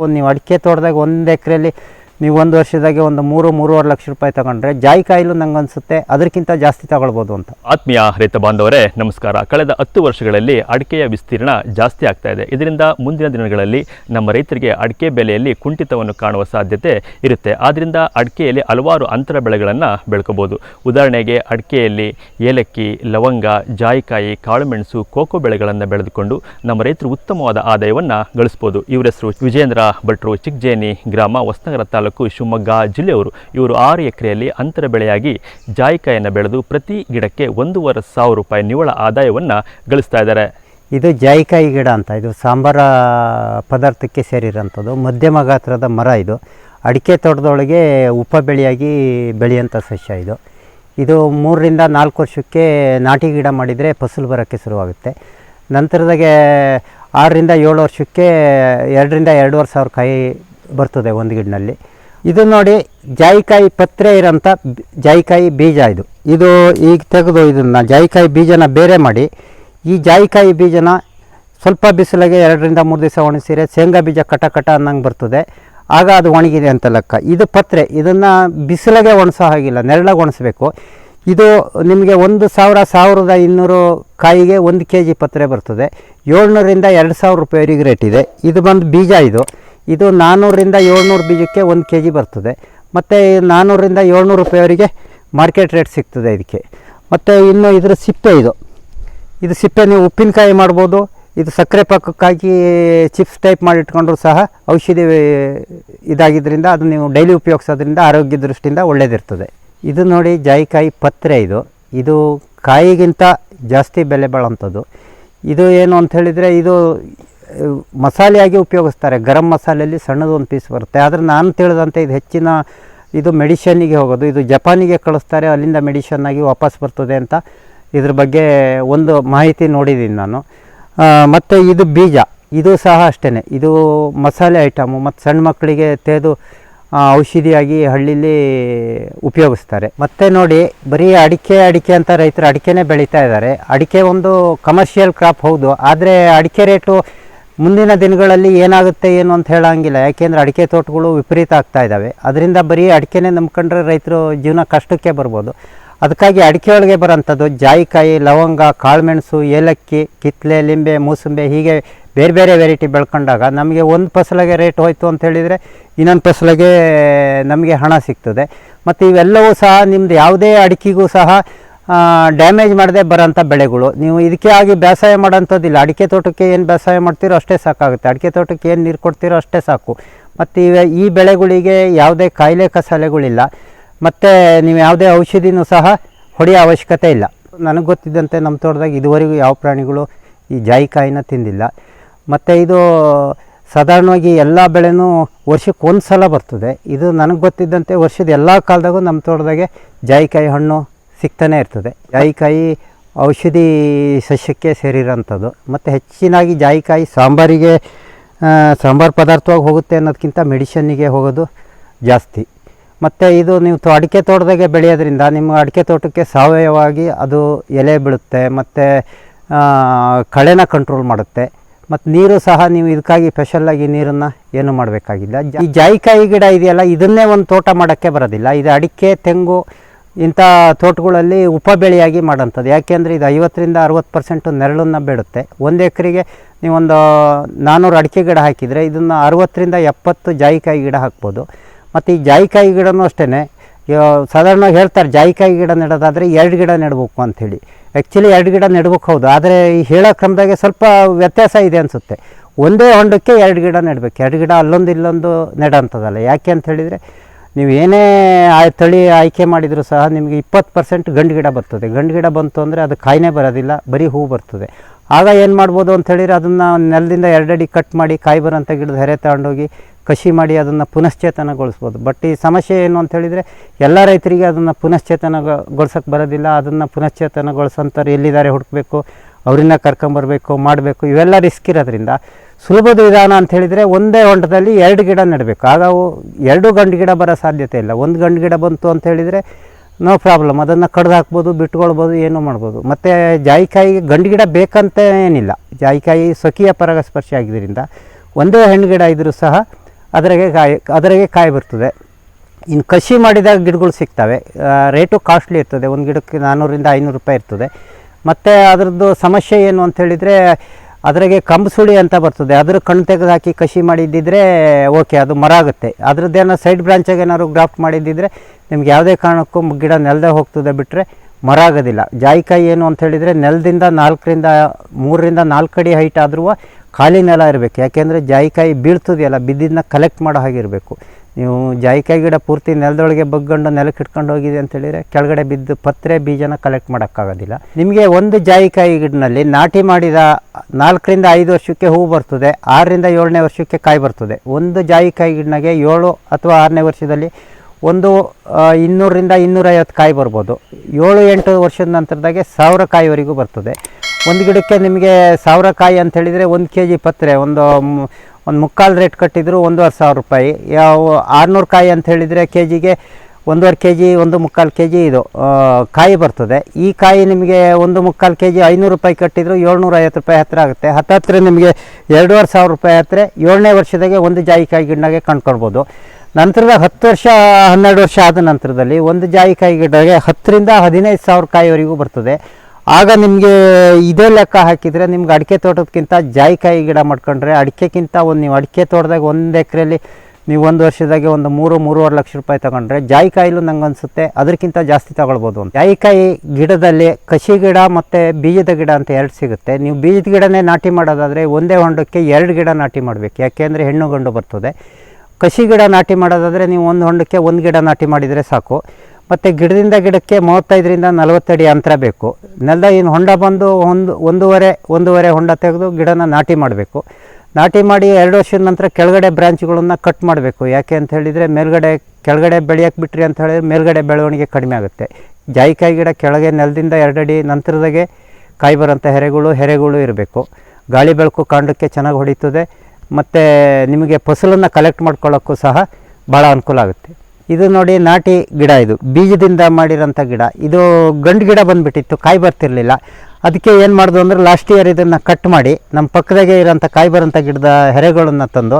ಒಂದು ನೀವು ಅಡಿಕೆ ತೋಟದಾಗ ಒಂದು ಎಕರೆಯಲ್ಲಿ ನೀವು ಒಂದು ವರ್ಷದಾಗೆ ಒಂದು ಮೂರು, ಮೂರುವರೆ ಲಕ್ಷ ರೂಪಾಯಿ ತಗೊಂಡ್ರೆ ಜಾಯಿಕಾಯಿಲು ನಂಗೆ ಅನಿಸುತ್ತೆ ಅದಕ್ಕಿಂತ ಜಾಸ್ತಿ ತಗೊಳ್ಬೋದು ಅಂತ. ಆತ್ಮೀಯ ರೈತ ಬಾಂಧವರೇ, ನಮಸ್ಕಾರ. ಕಳೆದ ಹತ್ತು ವರ್ಷಗಳಲ್ಲಿ ಅಡಿಕೆಯ ವಿಸ್ತೀರ್ಣ ಜಾಸ್ತಿ ಆಗ್ತಾ ಇದೆ. ಇದರಿಂದ ಮುಂದಿನ ದಿನಗಳಲ್ಲಿ ನಮ್ಮ ರೈತರಿಗೆ ಅಡಿಕೆ ಬೆಲೆಯಲ್ಲಿ ಕುಂಠಿತವನ್ನು ಕಾಣುವ ಸಾಧ್ಯತೆ ಇರುತ್ತೆ. ಆದ್ದರಿಂದ ಅಡಿಕೆಯಲ್ಲಿ ಹಲವಾರು ಅಂತರ ಬೆಳೆಗಳನ್ನು ಬೆಳ್ಕೋಬೋದು. ಉದಾಹರಣೆಗೆ ಅಡಿಕೆಯಲ್ಲಿ ಏಲಕ್ಕಿ, ಲವಂಗ, ಜಾಯಿಕಾಯಿ, ಕಾಳುಮೆಣಸು, ಕೋಕೋ ಬೆಳೆಗಳನ್ನು ಬೆಳೆದುಕೊಂಡು ನಮ್ಮ ರೈತರು ಉತ್ತಮವಾದ ಆದಾಯವನ್ನು ಗಳಿಸ್ಬೋದು. ಇವರ ಹೆಸರು ವಿಜೇಂದ್ರ ಭಟ್ರು ಚಿಕ್ಕಜೇನಿ ಗ್ರಾಮ, ಹೊಸನಗರ ತಾಲೂಕು ಶಿವಮೊಗ್ಗ ಜಿಲ್ಲೆಯವರು ಇವರು ಆರು ಎಕರೆಯಲ್ಲಿ ಅಂತರ ಬೆಳೆಯಾಗಿ ಜಾಯಿಕಾಯಿಯನ್ನು ಬೆಳೆದು ಪ್ರತಿ ಗಿಡಕ್ಕೆ ಒಂದೂವರೆ ಸಾವಿರ ರೂಪಾಯಿ ನಿವ್ವಳ ಆದಾಯವನ್ನು ಗಳಿಸ್ತಾ ಇದ್ದಾರೆ. ಇದು ಜಾಯಿಕಾಯಿ ಗಿಡ ಅಂತ, ಇದು ಸಾಂಬಾರ ಪದಾರ್ಥಕ್ಕೆ ಸೇರಿರೋಂಥದ್ದು ಮಧ್ಯಮ ಗಾತ್ರದ ಮರ ಇದು. ಅಡಿಕೆ ತೋಟದೊಳಗೆ ಉಪ ಬೆಳೆಯಾಗಿ ಬೆಳೆಯುವಂಥ ಸಸ್ಯ ಇದು. ಇದು ಮೂರರಿಂದ ನಾಲ್ಕು ವರ್ಷಕ್ಕೆ ನಾಟಿ ಗಿಡ ಮಾಡಿದರೆ ಫಸಲು ಬರೋಕ್ಕೆ ಶುರುವಾಗುತ್ತೆ. ನಂತರದಾಗೆ ಆರರಿಂದ ಏಳು ವರ್ಷಕ್ಕೆ ಎರಡರಿಂದ ಎರಡೂವರೆ ಸಾವಿರ ಕಾಯಿ ಬರ್ತದೆ ಒಂದು ಗಿಡನಲ್ಲಿ. ಇದು ನೋಡಿ ಜಾಯಿಕಾಯಿ ಪತ್ರೆ ಇರೋಂಥ ಜಾಯಿಕಾಯಿ ಬೀಜ ಇದು. ಇದು ಈಗ ತೆಗೆದು ಇದನ್ನು ಜಾಯಿಕಾಯಿ ಬೀಜನ ಬೇರೆ ಮಾಡಿ, ಈ ಜಾಯಿಕಾಯಿ ಬೀಜನ ಸ್ವಲ್ಪ ಬಿಸಿಲಿಗೆ ಎರಡರಿಂದ ಮೂರು ದಿವಸ ಒಣಸಿರೆ ಶೇಂಗಾ ಬೀಜ ಕಟ ಕಟ ಅನ್ನಂಗೆ ಬರ್ತದೆ. ಆಗ ಅದು ಒಣಗಿದೆ ಅಂತ ಲೆಕ್ಕ. ಇದು ಪತ್ರೆ, ಇದನ್ನು ಬಿಸಿಲಿಗೆ ಒಣಸೋ ಹಾಗಿಲ್ಲ, ನೆರಳಾಗಿ ಒಣಸಬೇಕು ಇದು ನಿಮಗೆ ಒಂದು ಸಾವಿರ, ಸಾವಿರದ ಇನ್ನೂರು ಕಾಯಿಗೆ ಒಂದು ಕೆ ಜಿ ಪತ್ರೆ ಬರ್ತದೆ. ಏಳ್ನೂರಿಂದ ಎರಡು ಸಾವಿರ ರೂಪಾಯಿವರೆಗೆ ರೇಟ್ ಇದೆ. ಇದು ಬಂದು ಬೀಜ ಇದು. ಇದು ನಾನ್ನೂರರಿಂದ ಏಳ್ನೂರು ಬೀಜಕ್ಕೆ ಒಂದು ಕೆ ಜಿ ಬರ್ತದೆ. ಮತ್ತು ನಾನ್ನೂರರಿಂದ ಏಳ್ನೂರು ರೂಪಾಯಿವರೆಗೆ ಮಾರ್ಕೆಟ್ ರೇಟ್ ಸಿಗ್ತದೆ ಇದಕ್ಕೆ. ಮತ್ತು ಇನ್ನು ಇದರ ಸಿಪ್ಪೆ ಇದು. ಇದು ಸಿಪ್ಪೆ ನೀವು ಉಪ್ಪಿನಕಾಯಿ ಮಾಡ್ಬೋದು. ಇದು ಸಕ್ಕರೆ ಪಾಕಕ್ಕಾಗಿ ಚಿಪ್ಸ್ ಟೈಪ್ ಮಾಡಿಟ್ಕೊಂಡ್ರು ಸಹ ಔಷಧಿ ಇದಾಗಿದ್ದರಿಂದ ಅದು ನೀವು ಡೈಲಿ ಉಪಯೋಗಿಸೋದ್ರಿಂದ ಆರೋಗ್ಯ ದೃಷ್ಟಿಯಿಂದ ಒಳ್ಳೆಯದಿರ್ತದೆ ಇದು ನೋಡಿ ಜಾಯಿಕಾಯಿ ಪತ್ರೆ ಇದು. ಇದು ಕಾಯಿಗಿಂತ ಜಾಸ್ತಿ ಬೆಲೆ ಬಾಳೋಂಥದ್ದು. ಇದು ಏನು ಅಂತ ಹೇಳಿದರೆ ಇದು ಮಸಾಲೆಯಾಗಿ ಉಪಯೋಗಿಸ್ತಾರೆ. ಗರಂ ಮಸಾಲೆಯಲ್ಲಿ ಸಣ್ಣದು ಒಂದು ಪೀಸ್ ಬರುತ್ತೆ. ಆದರೆ ನಾನು ತಿಳಿದಂತೆ ಇದು ಹೆಚ್ಚಿನ ಇದು ಮೆಡಿಷನ್ನಿಗೆ ಹೋಗೋದು. ಇದು ಜಪಾನಿಗೆ ಕಳಿಸ್ತಾರೆ, ಅಲ್ಲಿಂದ ಮೆಡಿಷನ್ನಾಗಿ ವಾಪಸ್ ಬರ್ತದೆ ಅಂತ ಇದ್ರ ಬಗ್ಗೆ ಒಂದು ಮಾಹಿತಿ ನೋಡಿದ್ದೀನಿ ನಾನು. ಮತ್ತು ಇದು ಬೀಜ. ಇದು ಸಹ ಅಷ್ಟೇ ಇದು ಮಸಾಲೆ ಐಟಮು. ಮತ್ತು ಸಣ್ಣ ಮಕ್ಕಳಿಗೆ ತೆಗೆದು ಔಷಧಿಯಾಗಿ ಹಳ್ಳಿಲಿ ಉಪಯೋಗಿಸ್ತಾರೆ. ಮತ್ತು ನೋಡಿ, ಬರೀ ಅಡಿಕೆ ಅಡಿಕೆ ಅಂತ ರೈತರು ಅಡಿಕೆನೇ ಬೆಳೀತಾ ಇದ್ದಾರೆ. ಅಡಿಕೆ ಒಂದು ಕಮರ್ಷಿಯಲ್ ಕ್ರಾಪ್ ಹೌದು. ಆದರೆ ಅಡಿಕೆ ರೇಟು ಮುಂದಿನ ದಿನಗಳಲ್ಲಿ ಏನಾಗುತ್ತೆ ಏನು ಅಂತ ಹೇಳೋಂಗಿಲ್ಲ. ಯಾಕೆಂದರೆ ಅಡಿಕೆ ತೋಟಗಳು ವಿಪರೀತ ಆಗ್ತಾ ಇದ್ದಾವೆ. ಅದರಿಂದ ಬರೀ ಅಡಿಕೆನೇ ನಂಬ್ಕೊಂಡ್ರೆ ರೈತರು ಜೀವನ ಕಷ್ಟಕ್ಕೆ ಬರ್ಬೋದು. ಅದಕ್ಕಾಗಿ ಅಡಿಕೆ ಒಳಗೆ ಬರೋಂಥದ್ದು ಜಾಯಿಕಾಯಿ, ಲವಂಗ, ಕಾಳುಮೆಣಸು, ಏಲಕ್ಕಿ ಕಿತ್ಲೆ ಲಿಂಬೆ, ಮೂಸಂಬೆ ಹೀಗೆ ಬೇರೆ ಬೇರೆ ವೆರೈಟಿ ಬೆಳ್ಕೊಂಡಾಗ ನಮಗೆ ಒಂದು ಫಸಲಿಗೆ ರೇಟ್ ಹೋಯಿತು ಅಂತ ಹೇಳಿದರೆ ಇನ್ನೊಂದು ಫಸಲಿಗೆ ನಮಗೆ ಹಣ ಸಿಗ್ತದೆ. ಮತ್ತು ಇವೆಲ್ಲವೂ ಸಹ ನಿಮ್ಮದು ಯಾವುದೇ ಅಡಿಕೆಗೂ ಸಹ ಡ್ಯಾಮೇಜ್ ಮಾಡದೆ ಬರೋಂಥ ಬೆಳೆಗಳು. ನೀವು ಇದಕ್ಕೆ ಆಗಿ ಬೇಸಾಯ ಮಾಡೋಂಥದ್ದಿಲ್ಲ ಅಡಿಕೆ ತೋಟಕ್ಕೆ ಏನು ಬೇಸಾಯ ಮಾಡ್ತೀರೋ ಅಷ್ಟೇ ಸಾಕಾಗುತ್ತೆ. ಅಡಿಕೆ ತೋಟಕ್ಕೆ ಏನು ನೀರು ಕೊಡ್ತೀರೋ ಅಷ್ಟೇ ಸಾಕು. ಮತ್ತು ಇವೆ, ಈ ಬೆಳೆಗಳಿಗೆ ಯಾವುದೇ ಕಾಯಿಲೆ ಕಸಾಲೆಗಳಿಲ್ಲ ಮತ್ತು ನೀವು ಯಾವುದೇ ಔಷಧಿನೂ ಸಹ ಹೊಡೆಯೋ ಅವಶ್ಯಕತೆ ಇಲ್ಲ. ನನಗೆ ಗೊತ್ತಿದ್ದಂತೆ ನಮ್ಮ ತೋಟದಾಗ ಇದುವರೆಗೂ ಯಾವ ಪ್ರಾಣಿಗಳು ಈ ಜಾಯಿಕಾಯಿನ ತಿಂದಿಲ್ಲ. ಮತ್ತು ಇದು ಸಾಧಾರಣವಾಗಿ ಎಲ್ಲ ಬೆಳೆನೂ ವರ್ಷಕ್ಕೆ ಒಂದು ಸಲ ಬರ್ತದೆ. ಇದು ನನಗೆ ಗೊತ್ತಿದ್ದಂತೆ ವರ್ಷದ ಎಲ್ಲ ಕಾಲದಾಗೂ ನಮ್ಮ ತೋಟದಾಗೆ ಜಾಯಿಕಾಯಿ ಹಣ್ಣು ಸಿಗ್ತಾನೆ ಇರ್ತದೆ. ಜಾಯಿಕಾಯಿ ಔಷಧಿ ಸಸ್ಯಕ್ಕೆ ಸೇರಿರೋಂಥದ್ದು. ಮತ್ತು ಹೆಚ್ಚಿನಾಗಿ ಜಾಯಿಕಾಯಿ ಸಾಂಬಾರಿಗೆ ಸಾಂಬಾರು ಪದಾರ್ಥವಾಗಿ ಹೋಗುತ್ತೆ ಅನ್ನೋದಕ್ಕಿಂತ ಮೆಡಿಷನ್ನಿಗೆ ಹೋಗೋದು ಜಾಸ್ತಿ. ಮತ್ತು ಇದು ನೀವು ತೋ, ಅಡಿಕೆ ತೋಟದಾಗೆ ಬೆಳೆಯೋದ್ರಿಂದ ನಿಮ್ಮ ಅಡಿಕೆ ತೋಟಕ್ಕೆ ಸಾವಯವವಾಗಿ ಅದು ಎಲೆ ಬೀಳುತ್ತೆ, ಮತ್ತು ಕಳೆನ ಕಂಟ್ರೋಲ್ ಮಾಡುತ್ತೆ. ಮತ್ತು ನೀರು ಸಹ ನೀವು ಇದಕ್ಕಾಗಿ ಸ್ಪೆಷಲ್ಲಾಗಿ ನೀರನ್ನು ಏನು ಮಾಡಬೇಕಾಗಿಲ್ಲ. ಈ ಜಾಯಿಕಾಯಿ ಗಿಡ ಇದೆಯಲ್ಲ, ಇದನ್ನೇ ಒಂದು ತೋಟ ಮಾಡೋಕ್ಕೆ ಬರೋದಿಲ್ಲ. ಇದು ಅಡಿಕೆ, ತೆಂಗು ಇಂಥ ತೋಟಗಳಲ್ಲಿ ಉಪಬೆಳೆಯಾಗಿ ಮಾಡೋಂಥದ್ದು. ಯಾಕೆಂದರೆ ಇದು ಐವತ್ತರಿಂದ ಅರುವತ್ತು ಪರ್ಸೆಂಟು ನೆರಳನ್ನು ಬಿಡುತ್ತೆ. ಒಂದು ಎಕರೆಗೆ ನೀವೊಂದು ನಾನ್ನೂರು ಅಡಿಕೆ ಗಿಡ ಹಾಕಿದರೆ ಇದನ್ನು ಅರುವತ್ತರಿಂದ ಎಪ್ಪತ್ತು ಜಾಯಿಕಾಯಿ ಗಿಡ ಹಾಕ್ಬೋದು. ಮತ್ತು ಈ ಜಾಯಿಕಾಯಿ ಗಿಡನೂ ಅಷ್ಟೇ ಸಾಧಾರಣವಾಗಿ ಹೇಳ್ತಾರೆ, ಜಾಯಿಕಾಯಿ ಗಿಡ ನೆಡೋದಾದರೆ ಎರಡು ಗಿಡ ನೆಡಬೇಕು ಅಂಥೇಳಿ. ಆ್ಯಕ್ಚುಲಿ ಎರಡು ಗಿಡ ನೆಡ್ಬೇಕು ಹೌದು, ಆದರೆ ಈ ಹೇಳೋ ಕ್ರಮದಾಗೆ ಸ್ವಲ್ಪ ವ್ಯತ್ಯಾಸ ಇದೆ ಅನಿಸುತ್ತೆ. ಒಂದೇ ಹೊಂಡಕ್ಕೆ ಎರಡು ಗಿಡ ನೆಡಬೇಕು. ಎರಡು ಗಿಡ ಅಲ್ಲೊಂದು ಇಲ್ಲೊಂದು ನೆಡೋಂಥದ್ದಲ್ಲ. ಯಾಕೆ ಅಂತ ಹೇಳಿದರೆ ನೀವು ಏನೇ ಆ ತಳಿ ಆಯ್ಕೆ ಮಾಡಿದರೂ ಸಹ ನಿಮಗೆ ಇಪ್ಪತ್ತು ಪರ್ಸೆಂಟ್ ಗಂಡು ಗಿಡ ಬರ್ತದೆ. ಗಂಡು ಗಿಡ ಬಂತು ಅಂದರೆ ಅದು ಕಾಯಿನೇ ಬರೋದಿಲ್ಲ, ಬರೀ ಹೂ ಬರ್ತದೆ. ಆಗ ಏನು ಮಾಡ್ಬೋದು ಅಂತ ಹೇಳಿದ್ರೆ ಅದನ್ನು ನೆಲದಿಂದ ಎರಡಡಿ ಕಟ್ ಮಾಡಿ ಕಾಯಿ ಬರೋಂಥ ಗಿಡದ ಹೆರೆ ತಗೊಂಡೋಗಿ ಕಸಿ ಮಾಡಿ ಅದನ್ನು ಪುನಶ್ಚೇತನಗೊಳಿಸ್ಬೋದು. ಬಟ್ ಈ ಸಮಸ್ಯೆ ಏನು ಅಂತ ಹೇಳಿದರೆ ಎಲ್ಲ ರೈತರಿಗೆ ಅದನ್ನು ಪುನಶ್ಚೇತನಗೊಳ್ಸೋಕ್ಕೆ ಬರೋದಿಲ್ಲ. ಅದನ್ನು ಪುನಶ್ಚೇತನಗೊಳಿಸೋಂಥವ್ರು ಎಲ್ಲಿದ್ದಾರೆ ಹುಡುಕಬೇಕು? ಅವರಿಂದ ಕರ್ಕೊಂಬರ್ಬೇಕು, ಮಾಡಬೇಕು, ಇವೆಲ್ಲ ರಿಸ್ಕ್ ಇರೋದ್ರಿಂದ ಸುಲಭದ ವಿಧಾನ ಅಂತ ಹೇಳಿದರೆ ಒಂದೇ ಹೊಂಟದಲ್ಲಿ ಎರಡು ಗಿಡ ನೆಡಬೇಕು. ಆಗ ಎರಡು ಗಂಡು ಗಿಡ ಬರೋ ಸಾಧ್ಯತೆ ಇಲ್ಲ. ಒಂದು ಗಂಡು ಗಿಡ ಬಂತು ಅಂತ ಹೇಳಿದರೆ ನೋ ಪ್ರಾಬ್ಲಮ್. ಅದನ್ನು ಕಡ್ದು ಹಾಕ್ಬೋದು ಬಿಟ್ಕೊಳ್ಬೋದು, ಏನೂ ಮಾಡ್ಬೋದು. ಮತ್ತು ಜಾಯಿಕಾಯಿಗೆ ಗಂಡು ಗಿಡ ಬೇಕಂತ ಏನಿಲ್ಲ. ಜಾಯಿಕಾಯಿ ಸ್ವಕೀಯ ಪರಾಗಸ್ಪರ್ಶಿ ಆಗಿದ್ದರಿಂದ ಒಂದೇ ಹೆಣ್ಣು ಗಿಡ ಇದ್ದರೂ ಸಹ ಅದರಾಗೆ ಕಾಯಿ ಅದರಾಗೆ ಕಾಯಿ ಬರ್ತದೆ. ಇನ್ನು ಕಸಿ ಮಾಡಿದಾಗ ಗಿಡಗಳು ಸಿಗ್ತವೆ. ರೇಟು ಕಾಸ್ಟ್ಲಿ ಇರ್ತದೆ. ಒಂದು ಗಿಡಕ್ಕೆ ನಾನ್ನೂರಿಂದ ಐನೂರು ರೂಪಾಯಿ ಇರ್ತದೆ. ಮತ್ತು ಅದರದ್ದು ಸಮಸ್ಯೆ ಏನು ಅಂತ ಹೇಳಿದರೆ ಅದ್ರಾಗೆ ಕಂಬಸುಳಿ ಅಂತ ಬರ್ತದೆ. ಅದ್ರ ಕಣ್ಣು ತೆಗೆದು ಹಾಕಿ ಕಸಿ ಮಾಡಿದ್ದಿದ್ರೆ ಓಕೆ ಅದು ಮರ ಆಗುತ್ತೆ. ಅದ್ರದ್ದೇನೋ ಸೈಡ್ ಬ್ರಾಂಚಾಗಿ ಏನಾದ್ರು ಗ್ರಾಫ್ಟ್ ಮಾಡಿದ್ದಿದ್ರೆ ನಿಮ್ಗೆ ಯಾವುದೇ ಕಾರಣಕ್ಕೂ ಗಿಡ ನೆಲದೇ ಹೋಗ್ತದೆ ಬಿಟ್ಟರೆ ಮರ ಆಗೋದಿಲ್ಲ. ಜಾಯಿಕಾಯಿ ಏನು ಅಂತ ಹೇಳಿದರೆ ನೆಲದಿಂದ ನಾಲ್ಕರಿಂದ ಮೂರರಿಂದ ನಾಲ್ಕು ಅಡಿ ಹೈಟ್ ಆದ್ರೂ ಖಾಲಿ ನೆಲ ಇರಬೇಕು. ಯಾಕೆಂದರೆ ಜಾಯಿಕಾಯಿ ಬೀಳ್ತದೆಯಲ್ಲ ಬಿದ್ದಿದ್ದನ್ನ ಕಲೆಕ್ಟ್ ಮಾಡೋ ಹಾಗೆ ಇರಬೇಕು. ನೀವು ಜಾಯಿಕಾಯಿ ಗಿಡ ಪೂರ್ತಿ ನೆಲದೊಳಗೆ ಬಗ್ಗಂಡು ನೆಲಕ್ಕೆ ಇಟ್ಕೊಂಡು ಹೋಗಿದೆ ಅಂತ ಹೇಳಿದರೆ ಕೆಳಗಡೆ ಬಿದ್ದು ಪತ್ರೆ ಬೀಜನ ಕಲೆಕ್ಟ್ ಮಾಡೋಕ್ಕಾಗೋದಿಲ್ಲ. ನಿಮಗೆ ಒಂದು ಜಾಯಿಕಾಯಿ ಗಿಡನಲ್ಲಿ ನಾಟಿ ಮಾಡಿದ ನಾಲ್ಕರಿಂದ ಐದು ವರ್ಷಕ್ಕೆ ಹೂ ಬರ್ತದೆ, ಆರರಿಂದ ಏಳನೇ ವರ್ಷಕ್ಕೆ ಕಾಯಿ ಬರ್ತದೆ. ಒಂದು ಜಾಯಿಕಾಯಿ ಗಿಡನಾಗೆ ಏಳು ಅಥವಾ ಆರನೇ ವರ್ಷದಲ್ಲಿ ಒಂದು ಇನ್ನೂರರಿಂದ ಇನ್ನೂರೈವತ್ತು ಕಾಯಿ ಬರ್ಬೋದು. ಏಳು ಎಂಟು ವರ್ಷದ ನಂತರದಾಗೆ ಸಾವಿರ ಕಾಯಿವರೆಗೂ ಬರ್ತದೆ. ಒಂದು ಗಿಡಕ್ಕೆ ನಿಮಗೆ ಸಾವಿರ ಕಾಯಿ ಅಂತ ಹೇಳಿದರೆ ಒಂದು ಕೆ ಜಿ ಪತ್ರೆ, ಒಂದು ಒಂದು ಮುಕ್ಕಾಲು ರೇಟ್ ಕಟ್ಟಿದ್ರು ಒಂದೂವರೆ ಸಾವಿರ ರೂಪಾಯಿ. ಯಾವ ಆರುನೂರು ಕಾಯಿ ಅಂತ ಹೇಳಿದರೆ ಕೆ ಜಿಗೆ ಒಂದೂವರೆ ಕೆ ಜಿ ಒಂದು ಮುಕ್ಕಾಲು ಕೆ ಜಿ ಇದು ಕಾಯಿ ಬರ್ತದೆ. ಈ ಕಾಯಿ ನಿಮಗೆ ಒಂದು ಮುಕ್ಕಾಲು ಕೆ ಜಿ ಐನೂರು ರೂಪಾಯಿ ಕಟ್ಟಿದ್ರು ಏಳ್ನೂರ ಐವತ್ತು ರೂಪಾಯಿ ಹತ್ತಿರ ಆಗುತ್ತೆ. ಹತ್ತತ್ರ ನಿಮಗೆ ಎರಡೂವರೆ ಸಾವಿರ ರೂಪಾಯಿ ಹತ್ತಿರ ಏಳನೇ ವರ್ಷದಾಗೆ ಒಂದು ಜಾಯಿಕಾಯಿ ಗಿಡನಾಗೆ ಕಂಡ್ಕೊಳ್ಬೋದು. ನಂತರದಾಗ ಹತ್ತು ವರ್ಷ, ಹನ್ನೆರಡು ವರ್ಷ ಆದ ನಂತರದಲ್ಲಿ ಒಂದು ಜಾಯಿಕಾಯಿ ಗಿಡಗೆ ಹತ್ತರಿಂದ ಹದಿನೈದು ಸಾವಿರ ಕಾಯಿವರೆಗೂ ಬರ್ತದೆ. ಆಗ ನಿಮಗೆ ಇದೇ ಲೆಕ್ಕ ಹಾಕಿದರೆ ನಿಮ್ಗೆ ಅಡಿಕೆ ತೋಟದಕ್ಕಿಂತ ಜಾಯಿಕಾಯಿ ಗಿಡ ಮಾಡ್ಕೊಂಡ್ರೆ ಅಡಿಕೆಗಿಂತ ಒಂದು ನೀವು ಅಡಿಕೆ ತೋಟದಾಗ ಒಂದು ಎಕರೆಯಲ್ಲಿ ನೀವು ಒಂದು ವರ್ಷದಾಗೆ ಒಂದು ಮೂರು, ಮೂರುವರೆ ಲಕ್ಷ ರೂಪಾಯಿ ತಗೊಂಡ್ರೆ ಜಾಯಿಕಾಯಿಲೂ ನಂಗೆ ಅನಿಸುತ್ತೆ. ಅದಕ್ಕಿಂತ ಜಾಸ್ತಿ ತಗೊಳ್ಬೋದು ಅಂತ. ಜಾಯಿಕಾಯಿ ಗಿಡದಲ್ಲಿ ಕಸಿ ಗಿಡ ಮತ್ತು ಬೀಜದ ಗಿಡ ಅಂತ ಎರಡು ಸಿಗುತ್ತೆ. ನೀವು ಬೀಜದ ಗಿಡನೇ ನಾಟಿ ಮಾಡೋದಾದರೆ ಒಂದೇ ಹೊಂಡಕ್ಕೆ ಎರಡು ಗಿಡ ನಾಟಿ ಮಾಡಬೇಕು. ಯಾಕೆಂದರೆ ಹೆಣ್ಣು ಗಂಡು ಬರ್ತದೆ. ಕಸಿ ಗಿಡ ನಾಟಿ ಮಾಡೋದಾದರೆ ನೀವು ಒಂದು ಹೊಂಡಕ್ಕೆ ಒಂದು ಗಿಡ ನಾಟಿ ಮಾಡಿದರೆ ಸಾಕು. ಮತ್ತು ಗಿಡದಿಂದ ಗಿಡಕ್ಕೆ ಮೂವತ್ತೈದರಿಂದ ನಲವತ್ತಡಿ ಅಂತರ ಬೇಕು. ನೆಲದ ಇನ್ನು ಹೊಂಡ ಬಂದು ಒಂದು, ಒಂದೂವರೆ ಒಂದೂವರೆ ಹೊಂಡ ತೆಗೆದು ಗಿಡನ ನಾಟಿ ಮಾಡಬೇಕು. ನಾಟಿ ಮಾಡಿ ಎರಡು ವರ್ಷದ ನಂತರ ಕೆಳಗಡೆ ಬ್ರ್ಯಾಂಚ್ಗಳನ್ನು ಕಟ್ ಮಾಡಬೇಕು. ಯಾಕೆ ಅಂತ ಹೇಳಿದರೆ ಮೇಲ್ಗಡೆ, ಕೆಳಗಡೆ ಬೆಳೆಯಕ್ಕೆ ಬಿಟ್ರಿ ಅಂತ ಹೇಳಿದ್ರೆ ಮೇಲ್ಗಡೆ ಬೆಳವಣಿಗೆ ಕಡಿಮೆ ಆಗುತ್ತೆ. ಜಾಯಿಕಾಯಿ ಗಿಡ ಕೆಳಗೆ ನೆಲದಿಂದ ಎರಡಡಿ ನಂತರದಾಗೆ ಕಾಯಿ ಬರೋಂಥ ಹೆರೆಗಳು ಹೆರೆಗಳು ಇರಬೇಕು. ಗಾಳಿ ಬೆಳಕು ಕಾಂಡಕ್ಕೆ ಚೆನ್ನಾಗಿ ಹೊಡೀತದೆ. ಮತ್ತು ನಿಮಗೆ ಫಸಲನ್ನು ಕಲೆಕ್ಟ್ ಮಾಡ್ಕೊಳ್ಳೋಕ್ಕೂ ಸಹ ಭಾಳ ಅನುಕೂಲ ಆಗುತ್ತೆ. ಇದು ನೋಡಿ ನಾಟಿ ಗಿಡ ಇದು. ಬೀಜದಿಂದ ಮಾಡಿರೋಂಥ ಗಿಡ. ಇದು ಗಂಡು ಗಿಡ ಬಂದುಬಿಟ್ಟಿತ್ತು, ಕಾಯಿ ಬರ್ತಿರಲಿಲ್ಲ. ಅದಕ್ಕೆ ಏನು ಮಾಡೋದು ಅಂದ್ರೆ ಲಾಸ್ಟ್ ಇಯರ್ ಇದನ್ನು ಕಟ್ ಮಾಡಿ ನಮ್ಮ ಪಕ್ಕದಾಗೆ ಇರೋಂಥ ಕಾಯಿ ಬರೋಂಥ ಗಿಡದ ಹೆರೆಗಳನ್ನು ತಂದು,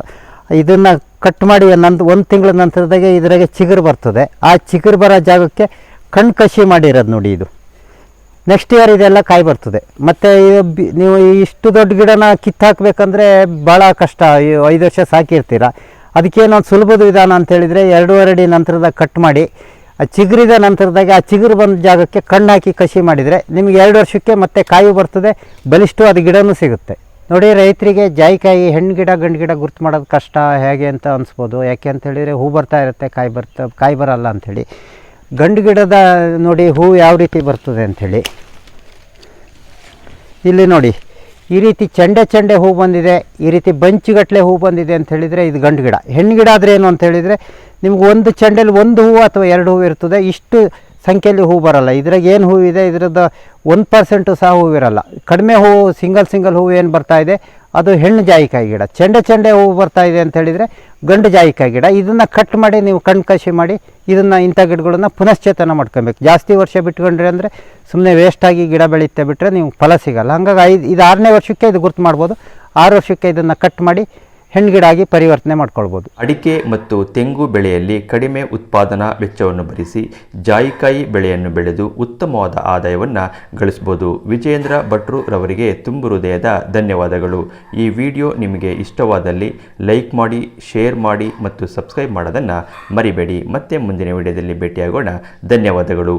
ಇದನ್ನು ಕಟ್ ಮಾಡಿ ನಂದು ಒಂದು ತಿಂಗಳ ನಂತರದಾಗೆ ಇದರಾಗೆ ಚಿಗುರು ಬರ್ತದೆ. ಆ ಚಿಗುರು ಬರೋ ಜಾಗಕ್ಕೆ ಕಣ್ಣು ಕಸಿ ಮಾಡಿರೋದು ನೋಡಿ ಇದು. ನೆಕ್ಸ್ಟ್ ಇಯರ್ ಇದೆಲ್ಲ ಕಾಯಿ ಬರ್ತದೆ. ಮತ್ತು ನೀವು ಇಷ್ಟು ದೊಡ್ಡ ಗಿಡನ ಕಿತ್ತು ಹಾಕ್ಬೇಕಂದ್ರೆ ಭಾಳ ಕಷ್ಟ ಐದು ವರ್ಷ ಸಾಕಿರ್ತೀರ. ಅದಕ್ಕೇನೊಂದು ಸುಲಭದ ವಿಧಾನ ಅಂತ ಹೇಳಿದರೆ ಎರಡೂವರೆ ಅಡಿ ನಂತರದಾಗ ಕಟ್ ಮಾಡಿ, ಆ ಚಿಗುರಿದ ನಂತರದಾಗ ಆ ಚಿಗುರು ಬಂದ ಜಾಗಕ್ಕೆ ಕಣ್ಣು ಹಾಕಿ ಕಸಿ ಮಾಡಿದರೆ ನಿಮಗೆ ಎರಡು ವರ್ಷಕ್ಕೆ ಮತ್ತೆ ಕಾಯಿ ಬರ್ತದೆ ಬಲಿಷ್ಠ ಅದು ಗಿಡನೂ ಸಿಗುತ್ತೆ. ನೋಡಿ ರೈತರಿಗೆ ಜಾಯಿಕಾಯಿ, ಹೆಣ್ಣು ಗಿಡ, ಗಂಡು ಗಿಡ ಗುರ್ತು ಮಾಡೋದು ಕಷ್ಟ, ಹೇಗೆ ಅಂತ ಅನಿಸ್ಬೋದು. ಯಾಕೆ ಅಂತ ಹೇಳಿದರೆ ಹೂ ಬರ್ತಾ ಇರುತ್ತೆ, ಕಾಯಿ ಬರ್ತಾ, ಕಾಯಿ ಬರಲ್ಲ ಅಂಥೇಳಿ ಗಂಡು ಗಿಡದ ನೋಡಿ ಹೂ ಯಾವ ರೀತಿ ಬರ್ತದೆ ಅಂಥೇಳಿ ಇಲ್ಲಿ ನೋಡಿ. ಈ ರೀತಿ ಚೆಂಡೆ ಚೆಂಡೆ ಹೂ ಬಂದಿದೆ, ಈ ರೀತಿ ಬಂಚಿಗಟ್ಟಲೆ ಹೂ ಬಂದಿದೆ ಅಂತ ಹೇಳಿದರೆ ಇದು ಗಂಡು ಗಿಡ. ಹೆಣ್ಣು ಗಿಡ ಆದರೆ ಏನು ಅಂತ ಹೇಳಿದರೆ ನಿಮ್ಗೆ ಒಂದು ಚಂಡೆಲಿ ಒಂದು ಹೂವು ಅಥವಾ ಎರಡು ಹೂವು ಇರ್ತದೆ, ಇಷ್ಟು ಸಂಖ್ಯೆಯಲ್ಲಿ ಹೂ ಬರಲ್ಲ. ಇದ್ರಾಗ ಏನು ಹೂವಿದೆ ಇದೆ, ಇದ್ರದ್ದು ಒಂದು ಪರ್ಸೆಂಟು ಸಹ ಹೂವಿರಲ್ಲ. ಕಡಿಮೆ ಹೂವು ಸಿಂಗಲ್ ಸಿಂಗಲ್ ಹೂವು ಏನು ಬರ್ತಾ ಇದೆ ಅದು ಹೆಣ್ಣು ಜಾಯಿಕಾಯಿ ಗಿಡ. ಚೆಂಡೆ ಚೆಂಡೆ ಹೂವು ಬರ್ತಾ ಇದೆ ಅಂತ ಹೇಳಿದರೆ ಗಂಡು ಜಾಯಿಕಾಯಿ ಗಿಡ. ಇದನ್ನು ಕಟ್ ಮಾಡಿ ನೀವು ಕಣ್ಣು ಕಸಿ ಮಾಡಿ ಇದನ್ನು ಇಂಥ ಗಿಡಗಳನ್ನ ಪುನಶ್ಚೇತನ ಮಾಡ್ಕೊಬೇಕು. ಜಾಸ್ತಿ ವರ್ಷ ಬಿಟ್ಕೊಂಡ್ರಿ ಅಂದರೆ ಸುಮ್ಮನೆ ವೇಸ್ಟಾಗಿ ಗಿಡ ಬೆಳೀತಾ ಬಿಟ್ಟರೆ ನೀವು ಫಲ ಸಿಗಲ್ಲ. ಹಂಗಾಗಿ ಐದು ಇದು ಆರನೇ ವರ್ಷಕ್ಕೆ ಇದು ಗುರ್ತು ಮಾಡ್ಬೋದು. ಆರು ವರ್ಷಕ್ಕೆ ಇದನ್ನು ಕಟ್ ಮಾಡಿ ಹೆಣ್ಣು ಗಿಡ ಆಗಿ ಪರಿವರ್ತನೆ ಮಾಡ್ಕೊಳ್ಬೋದು. ಅಡಿಕೆ ಮತ್ತು ತೆಂಗು ಬೆಳೆಯಲ್ಲಿ ಕಡಿಮೆ ಉತ್ಪಾದನಾ ವೆಚ್ಚವನ್ನು ಭರಿಸಿ ಜಾಯಿಕಾಯಿ ಬೆಳೆಯನ್ನು ಬೆಳೆದು ಉತ್ತಮವಾದ ಆದಾಯವನ್ನು ಗಳಿಸ್ಬೋದು. ವಿಜೇಂದ್ರ ಭಟ್ರು ರವರಿಗೆ ತುಂಬು ಹೃದಯದ ಧನ್ಯವಾದಗಳು. ಈ ವಿಡಿಯೋ ನಿಮಗೆ ಇಷ್ಟವಾದಲ್ಲಿ ಲೈಕ್ ಮಾಡಿ, ಶೇರ್ ಮಾಡಿ ಮತ್ತು ಸಬ್ಸ್ಕ್ರೈಬ್ ಮಾಡೋದನ್ನು ಮರಿಬೇಡಿ. ಮತ್ತೆ ಮುಂದಿನ ವಿಡಿಯೋದಲ್ಲಿ ಭೇಟಿಯಾಗೋಣ. ಧನ್ಯವಾದಗಳು.